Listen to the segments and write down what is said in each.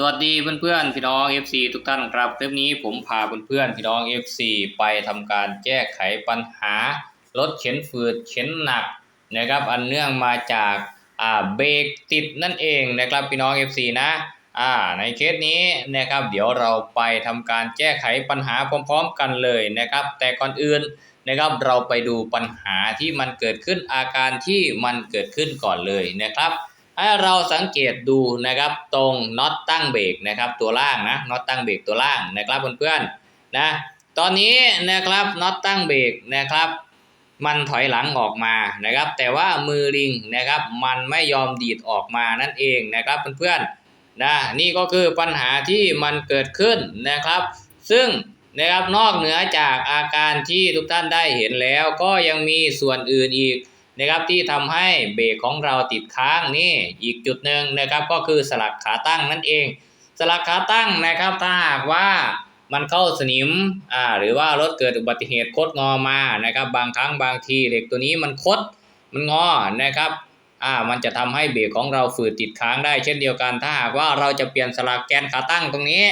สวัสดีเพื่อนๆพี่น้อง FC ทุกท่านครับคลิปนี้ผมพาเพื่อนๆพี่น้อง FC ไปทำการแก้ไขปัญหารถเข็นฝืดเข็นหนักนะครับ อันเนื่องมาจากอ่าเบรกติดนั่นเองนะครับพี่น้อง FC นะอ่าในเคสนี้นะครับ เดี๋ยวเราไปทำการแก้ไขปัญหาพร้อมๆกันเลยนะครับ แต่ก่อนอื่นนะครับเราไปดูปัญหาที่มันเกิดขึ้นอาการที่มันเกิดขึ้นก่อนเลยนะครับ ให้เราสังเกตดูนะครับตรงน็อตตั้งเบรกนะครับตัวล่างนะน็อตตั้งเบรกตัวล่างนะครับเพื่อนๆนะตอนนี้นะครับน็อตตั้งเบรกนะครับมันถอยหลังออกมานะครับ แต่ว่ามือลิงนะครับมันไม่ยอมดีดออกมานั่นเองนะครับเพื่อนๆนะนี่ก็คือปัญหาที่มันเกิดขึ้นนะครับ ซึ่งนะครับนอกเหนือจากอาการที่ทุกท่านได้เห็นแล้วก็ยังมีส่วนอื่นอีก นะครับที่ทำให้เบรกของเราติดค้างนี่อีกจุดหนึ่งนะครับก็คือสลักขาตั้งนั่นเอง สลักขาตั้งนะครับถ้าหากว่ามันเข้าสนิมอ่าหรือว่ารถเกิดอุบัติเหตุคดงอมานะครับบางครั้งบางทีเหล็กตัวนี้มันคดมันงอนะครับอ่ามันจะทำให้เบรกของเราฝืดติดค้างได้เช่นเดียวกัน ถ้าหากว่าเราจะเปลี่ยนสลักแกนขาตั้งตรงนี้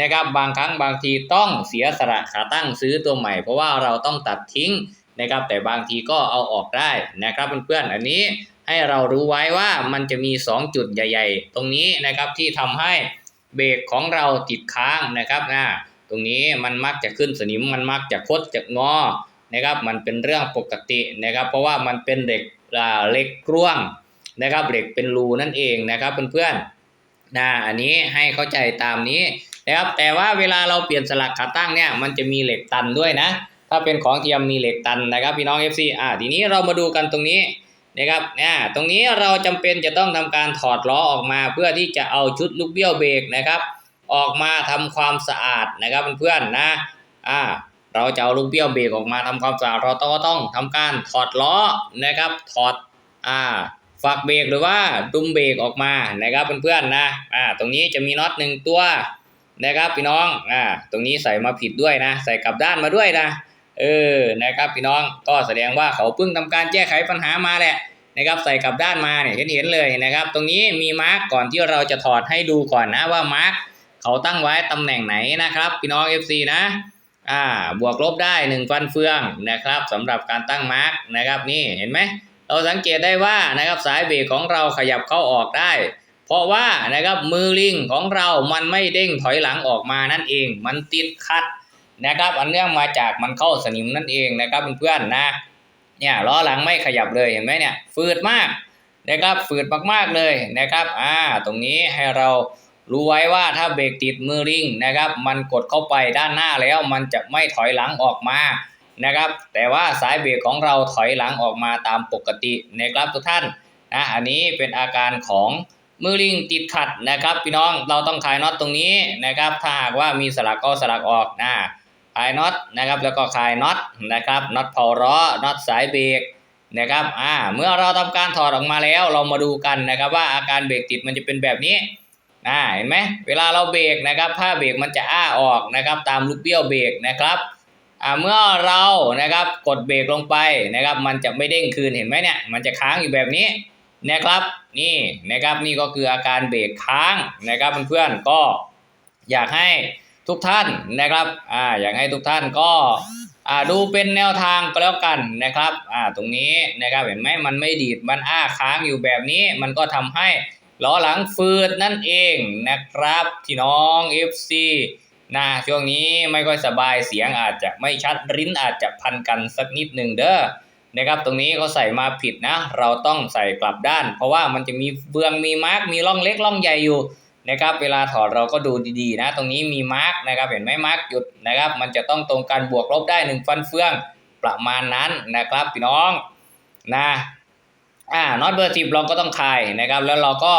นะครับบางครั้งบางทีต้องเสียสละขาตั้งซื้อตัวใหม่ เพราะว่าเราต้องตัดทิ้ง นะครับ แต่บางทีก็เอาออกได้นะครับเพื่อนๆอันนี้ให้เรารู้ไว้ว่ามันจะมี 2 จุดใหญ่ ๆ ตรงนี้นะครับที่ทำให้เบรกของเราติดค้างนะครับนะตรงนี้มันมักจะขึ้นสนิมมันมักจะคดจะงอนะครับ มันเป็นเรื่องปกตินะครับ เพราะว่ามันเป็นเหล็กอ่าเหล็กร่วงนะครับเหล็กเป็นรูนั่นเองนะครับเพื่อนๆนะอันนี้ให้เข้าใจตามนี้นะครับแต่ว่าเวลาเราเปลี่ยนสลักขาตั้งเนี่ยมันจะมีเหล็กตันด้วยนะ ถ้าเป็นของเทียมมีเหล็กตันนะครับพี่น้อง FC อ่าทีนี้เรามาดูกันตรงนี้นะครับเนี่ยตรงนี้เราจำเป็นจะต้องทำการถอดล้อออกมาเพื่อที่จะเอาชุดลูกเบี้ยวเบรกนะครับ ออกมาทำความสะอาดนะครับเพื่อนๆนะอ่าเราจะเอาลูกเบี้ยวเบรกออกมาทำความสะอาดเราต้องต้องทำการถอดล้อนะครับถอดอ่าฝักเบรกหรือว่าดุมเบรกออกมานะครับเพื่อนๆนะอ่าตรงนี้จะมีน็อตหนึ่งตัวนะครับพี่น้องอ่าตรงนี้ใส่มาผิดด้วยนะ ใส่กลับด้านมาด้วยนะ เออนะครับพี่น้องก็แสดงว่าเขาเพิ่งทำการแก้ไขปัญหามาแหละนะครับใส่กลับด้านมาเนี่ยเห็นเห็นเลยนะครับ ตรงนี้มีมาร์กก่อนที่เราจะถอดให้ดูก่อนนะว่ามาร์กเขาตั้งไว้ตำแหน่งไหนนะครับ พี่น้อง FC นะอ่าบวกลบได้หนึ่งฟันเฟืองนะครับสำหรับการตั้งมาร์กนะครับนี่เห็นไหมเราสังเกตได้ว่านะครับสายเบรกของเราขยับเข้าออกได้ เพราะว่านะครับมือลิงของเรามันไม่เด้งถอยหลังออกมานั่นเอง มันติดขัด นะครับอันเนื่องมาจากมันเข้าสนิมนั่นเองนะครับเพื่อนๆนะเนี่ยล้อหลังไม่ขยับเลยเห็นไหมเนี่ยฝืดมากนะครับฝืดมากๆเลยนะครับอ่าตรงนี้ให้เรารู้ไว้ว่าถ้าเบรกติดมือริงนะครับ มันกดเข้าไปด้านหน้าแล้วมันจะไม่ถอยหลังออกมานะครับ แต่ว่าสายเบรกของเราถอยหลังออกมาตามปกตินะครับทุกท่านนะอันนี้เป็นอาการของมือลิงติดขัดนะครับ พี่น้องเราต้องคลายน็อตตรงนี้นะครับ ถ้าหากว่ามีสลักก็สลักออกนะ คลายน็อตนะครับแล้วก็คลายน็อตนะครับน็อตเผาล้อน็อตสายเบรกนะครับอ่าเมื่อเราทำการถอดออกมาแล้วเรามาดูกันนะครับว่าอาการเบรกติดมันจะเป็นแบบนี้อ่าเห็นไหมเวลาเราเบรกนะครับผ้าเบรกมันจะอ้าออกนะครับตามลูกเบี้ยวเบรกนะครับอ่าเมื่อเรานะครับกดเบรกลงไปนะครับมันจะไม่เด้งคืนเห็นไหมเนี่ยมันจะค้างอยู่แบบนี้นะครับนี่นะครับนี่ก็คืออาการเบรกค้างนะครับเพื่อนๆก็อยากให้ ทุกท่านนะครับอ่าอยากให้ทุกท่านก็อ่าดูเป็นแนวทางก็แล้วกันนะครับอ่าตรงนี้นะครับเห็นไหมมันไม่ดีดมันอ้าค้างอยู่แบบนี้ มันก็ทำให้ล้อหลังฟืดนั่นเองนะครับพี่น้อง FC นะช่วงนี้ไม่ค่อยสบายเสียงอาจจะไม่ชัดริ้นอาจจะพันกันสักนิดหนึ่งเด้อนะครับตรงนี้เขาใส่มาผิดนะ เราต้องใส่กลับด้าน เพราะว่ามันจะมีเฟืองมีมาร์กมีร่องเล็กร่องใหญ่อยู่ นะครับเวลาถอดเราก็ดูดีๆนะ ตรงนี้มีมาร์กนะครับเห็นไหมมาร์กหยุดนะครับ มันจะต้องตรงกันบวกลบได้หนึ่งฟันเฟืองประมาณนั้นนะครับพี่น้องนะอ่าน็อตเบอร์สิบเราก็ต้องคลายนะครับ แล้วเราก็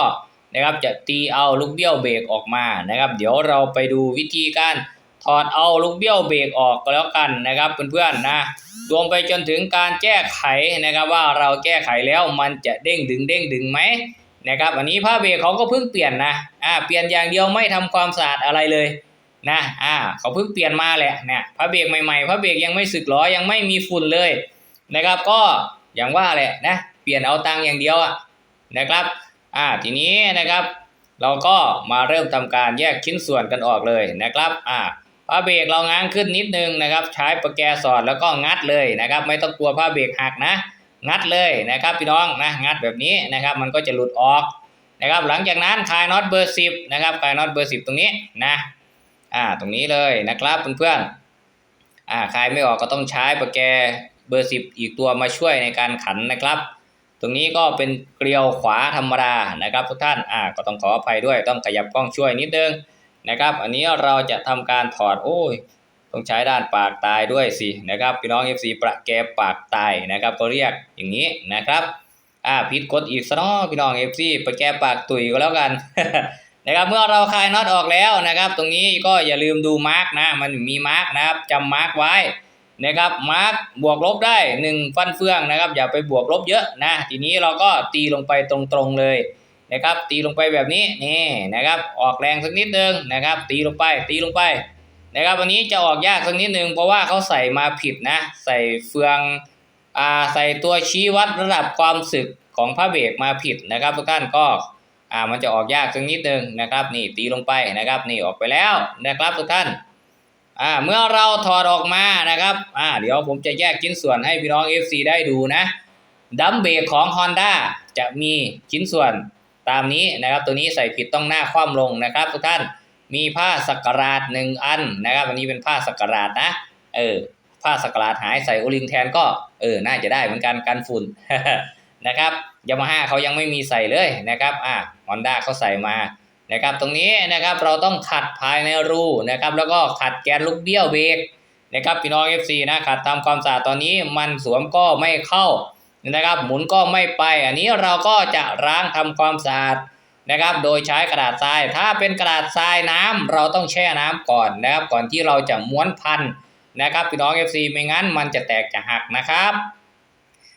นะครับจะตีเอาลูกเบี้ยวเบรกออกมานะครับ เดี๋ยวเราไปดูวิธีการถอดเอาลูกเบี้ยวเบรกออกก็แล้วกันนะครับเพื่อนๆนะรวมไปจนถึงการแก้ไขนะครับว่าเราแก้ไขแล้วมันจะเด้งดึงเด้งดึงไหม นะครับอันนี้ผ้าเบรกเขาก็เพิ่งเปลี่ยนนะอ่าเปลี่ยนอย่างเดียวไม่ทำความสะอาดอะไรเลยนะอ่าเขาเพิ่งเปลี่ยนมาแหละเนี่ยผ้าเบรกใหม่ๆผ้าเบรกยังไม่สึกหรอยังไม่มีฝุ่นเลยนะครับก็อย่างว่าแหละนะเปลี่ยนเอาตังอย่างเดียวอะนะครับอ่าทีนี้นะครับเราก็มาเริ่มทำการแยกชิ้นส่วนกันออกเลยนะครับอ่าผ้าเบรกเราง้างขึ้นนิดนึงนะครับ ใช้ประแกสอดแล้วก็งัดเลยนะครับ ไม่ต้องกลัวผ้าเบรกหักนะ งัดเลยนะครับพี่น้องนะงัดแบบนี้นะครับ มันก็จะหลุดออกนะครับ หลังจากนั้นคลายน็อตเบอร์สิบนะครับคลายน็อตเบอร์สิบตรงนี้นะอ่าตรงนี้เลยนะครับเพื่อนๆอ่าคลายไม่ออกก็ต้องใช้ประแกเบอร์สิบอีกตัวมาช่วยในการขันนะครับ ตรงนี้ก็เป็นเกลียวขวาธรรมดานะครับทุกท่านอ่าก็ต้องขออภัยด้วยต้องขยับกล้องช่วยนิดนึงนะครับ อันนี้เราจะทำการถอดโอ้ย ต้องใช้ด้านปากตายด้วยสินะครับพี่น้อง FC ประแกปากตายนะครับก็เรียกอย่างนี้นะครับอ่าผิดกฎอีกซะเนาะพี่น้อง FC ประแกปากตุยก็แล้วกันนะครับเมื่อเราคลายน็อตออกแล้วนะครับ ตรงนี้ก็อย่าลืมดูมาร์กนะ มันมีมาร์กนะครับจำมาร์กไว้นะครับมาร์กบวกลบได้หนึ่งฟันเฟืองนะครับ อย่าไปบวกลบเยอะนะทีนี้เราก็ตีลงไปตรงๆเลยนะครับ ตีลงไปแบบนี้นี่นะครับ ออกแรงสักนิดนึงนะครับ ตีลงไปตีลงไป นะครับวันนี้จะออกยากสักนิดนึงเพราะว่าเขาใส่มาผิดนะ ใส่เฟืองอ่าใส่ตัวชี้วัดระดับความสึกของพระเบรกมาผิดนะครับทุกท่านก็อ่ามันจะออกยากสักนิดนึงนะครับ นี่ตีลงไปนะครับ นี่ออกไปแล้วนะครับทุกท่านอ่าเมื่อเราถอดออกมานะครับอ่าเดี๋ยวผมจะแยกชิ้นส่วนให้พี่น้อง FC ได้ดูนะดัมเบรกของ Honda จะมีชิ้นส่วนตามนี้นะครับ ตัวนี้ใส่ผิดต้องหน้าคว่ำลงนะครับทุกท่าน มีผ้าสักการาดหนึ่งอันนะครับอันนี้เป็นผ้าสักการาดนะเออผ้าสักการาดหายใส่โอลิงแทนก็เออน่าจะได้เหมือนกันกันฝุ่นนะครับยามาฮ่าเขายังไม่มีใส่เลยนะครับอ่าฮอนด้าเขาใส่มานะครับตรงนี้นะครับเราต้องขัดภายในรูนะครับแล้วก็ขัดแกนลูกเบี้ยวเบรกนะครับพี่น้อง FC นะขัดทำความสะอาดตอนนี้มันสวมก็ไม่เข้านะครับหมุนก็ไม่ไป อันนี้เราก็จะล้างทำความสะอาด นะครับ โดยใช้กระดาษทราย ถ้าเป็นกระดาษทรายน้ำเราต้องแช่น้ำก่อนนะครับ ก่อนที่เราจะม้วนพันนะครับพี่น้อง FC ไม่งั้นมันจะแตกจะหักนะครับ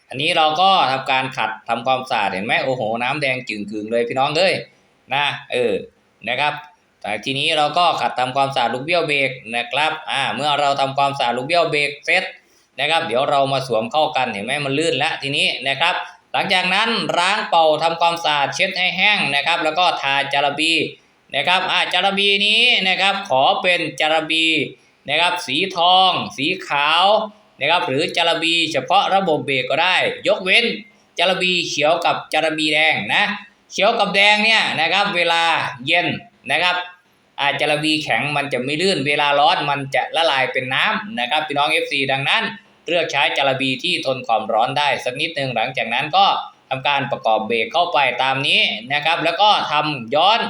อันนี้เราก็ทำการขัดทำความสะอาดเห็นไหมโอ้โห น้ำแดงจึงกึงเลยพี่น้องเอ้ยนะเออนะครับแต่ทีนี้เราก็ขัดทำความสะอาดลูกเบี้ยวเบรกนะครับอ่าเมื่อเราทำความสะอาดลูกเบี้ยวเบรกเสร็จนะครับ เดี๋ยวเรามาสวมเข้ากันเห็นไหมมันลื่นแล้วทีนี้นะครับ หลังจากนั้นล้างเป่าทำความสะอาดเช็ดให้แห้งนะครับ แล้วก็ทาจารบีนะครับอ่าจารบีนี้นะครับขอเป็นจารบีนะครับสีทอง สีขาวนะครับหรือจารบีเฉพาะระบบเบรกก็ได้ ยกเว้นจารบีเขียวกับจารบีแดงนะเขียวกับแดงเนี่ยนะครับเวลาเย็นนะครับอาจาระบีแข็งมันจะไม่ลื่นเวลาร้อนมันจะละลายเป็นน้ำนะครับพี่น้อง FC ดังนั้น เลือกใช้จารบีที่ทนความร้อนได้สักนิดหนึ่งหลังจากนั้นก็ทำการประกอบเบรกเข้าไปตามนี้นะครับ แล้วก็ทำย้อน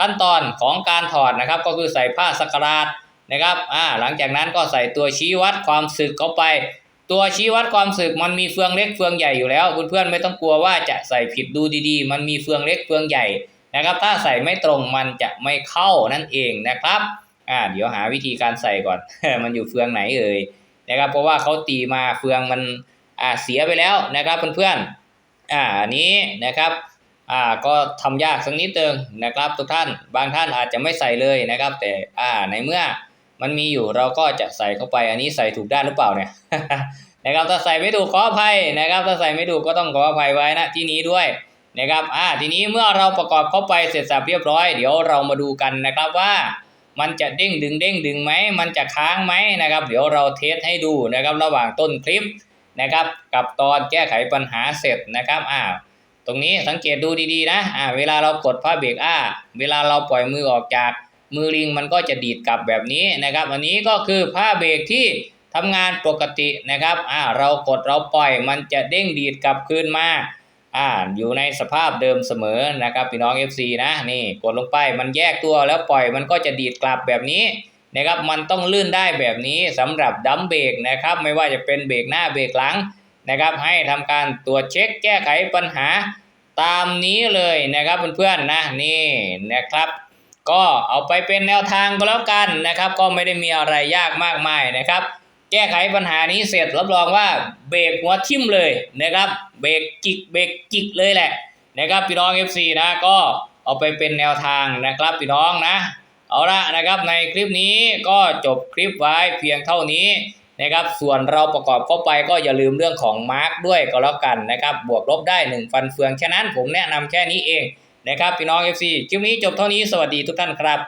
ขั้นตอนของการถอดนะครับ ก็คือใส่ผ้าสกราดนะครับอ่าหลังจากนั้นก็ใส่ตัวชี้วัดความสึกเข้าไป ตัวชี้วัดความสึกมันมีเฟืองเล็กเฟืองใหญ่อยู่แล้วเพื่อนๆไม่ต้องกลัวว่าจะใส่ผิดดูดีๆ มันมีเฟืองเล็กเฟืองใหญ่นะครับ ถ้าใส่ไม่ตรงมันจะไม่เข้านั่นเองนะครับอ่าเดี๋ยวหาวิธีการใส่ก่อน มันอยู่เฟืองไหนเอ่ย นะครับ เพราะว่าเขาตีมาเฟืองมันอ่าเสียไปแล้วนะครับเพื่อนๆอ่าอันนี้นะครับอ่าก็ทำยากสักนิดนึงนะครับ ทุกท่านบางท่านอาจจะไม่ใส่เลยนะครับ แต่อ่าในเมื่อมันมีอยู่เราก็จะใส่เข้าไป อันนี้ใส่ถูกด้านหรือเปล่าเนี่ยนะครับถ้าใส่ไม่ถูกขออภัยนะครับ ถ้าใส่ไม่ถูกก็ต้องขออภัยไว้นะที่นี้ด้วยนะครับอ่าทีนี้เมื่อเราประกอบเข้าไปเสร็จสับเรียบร้อย เดี๋ยวเรามาดูกันนะครับว่า มันจะเด้งดึงเด้งดึงไหมมันจะค้างไหมนะครับ เดี๋ยวเราเทสให้ดูนะครับระหว่างต้นคลิปนะครับ กับตอนแก้ไขปัญหาเสร็จนะครับอ่าตรงนี้สังเกตดูดีๆนะอ่าเวลาเรากดผ้าเบรกอ่าเวลาเราปล่อยมือออกจากมือลิงมันก็จะดีดกลับแบบนี้นะครับ อันนี้ก็คือผ้าเบรกที่ทำงานปกตินะครับอ่าเรากดเราปล่อยมันจะเด้งดีดกลับคืนมา อ่าอยู่ในสภาพเดิมเสมอนะครับพี่น้อง FC นะนี่กดลงไปมันแยกตัวแล้วปล่อยมันก็จะดีดกลับแบบนี้นะครับมันต้องลื่นได้แบบนี้สำหรับดัมเบรกนะครับไม่ว่าจะเป็นเบรกหน้าเบรกหลังนะครับให้ทำการตรวจเช็คแก้ไขปัญหาตามนี้เลยนะครับเพื่อนๆนะนี่นะครับ ก็เอาไปเป็นแนวทางก็แล้วกันนะครับ ก็ไม่ได้มีอะไรยากมากมายนะครับ แก้ไขปัญหานี้เสร็จรับรองว่าเบรกหัวทิ่มเลยนะครับเบรกจิกเบรกจิกเลยแหละนะครับพี่น้อง FC นะก็เอาไปเป็นแนวทางนะครับพี่น้องนะ เอาละนะครับในคลิปนี้ก็จบคลิปไว้เพียงเท่านี้นะครับส่วนเราประกอบเข้าไปก็อย่าลืมเรื่องของมาร์กด้วยก็แล้วกันนะครับบวกลบได้1ฟันเฟืองแค่นั้นผมแนะนำแค่นี้เองนะครับพี่น้อง FC คลิปนี้จบเท่านี้สวัสดีทุกท่านครับ